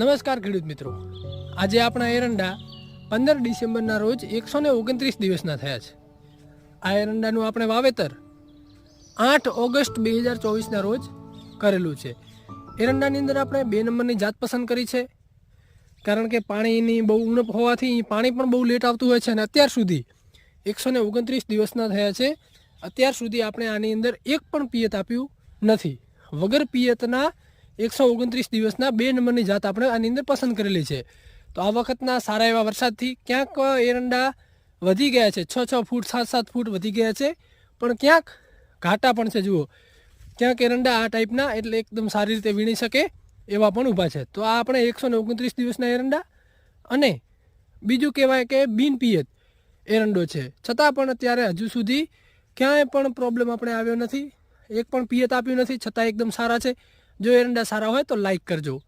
નમસ્કાર ખેડૂત મિત્રો. આજે આપણા એરંડા પંદર ડિસેમ્બરના રોજ એકસો ને ઓગણત્રીસ દિવસના થયા છે. આ એરંડાનું આપણે વાવેતર આઠ ઓગસ્ટ બે હજાર ચોવીસના રોજ કરેલું છે. એરંડાની અંદર આપણે બે નંબરની જાત પસંદ કરી છે. કારણ કે પાણીની બહુ ઉણપ હોવાથી પાણી પણ બહુ લેટ આવતું હોય છે અને અત્યાર સુધી એકસો ને ઓગણત્રીસ દિવસના થયા છે. અત્યાર સુધી આપણે આની અંદર એક પણ પિયત આપ્યું નથી. વગર પિયતના એકસો ઓગણત્રીસ દિવસના બે નંબરની જાત આપણે આની અંદર પસંદ કરેલી છે. તો આ વખતના સારા એવા વરસાદથી ક્યાંક એરંડા વધી ગયા છે. છ છ ફૂટ સાત સાત ફૂટ વધી ગયા છે. પણ ક્યાંક ઘાટા પણ છે, જુઓ. ક્યાંક એરંડા આ ટાઈપના એટલે એકદમ સારી રીતે વીણી શકે એવા પણ ઊભા છે. તો આ આપણે એકસો ને ઓગણત્રીસ દિવસના એરંડા અને બીજું કહેવાય કે બિન પિયત એરંડો છે. છતાં પણ અત્યારે હજુ સુધી ક્યાંય પણ પ્રોબ્લેમ આપણે આવ્યો નથી. એક પણ પિયત આપ્યું નથી. છતાં એકદમ સારા છે. જો એરંડા સારા હોય તો લાઈક કરજો.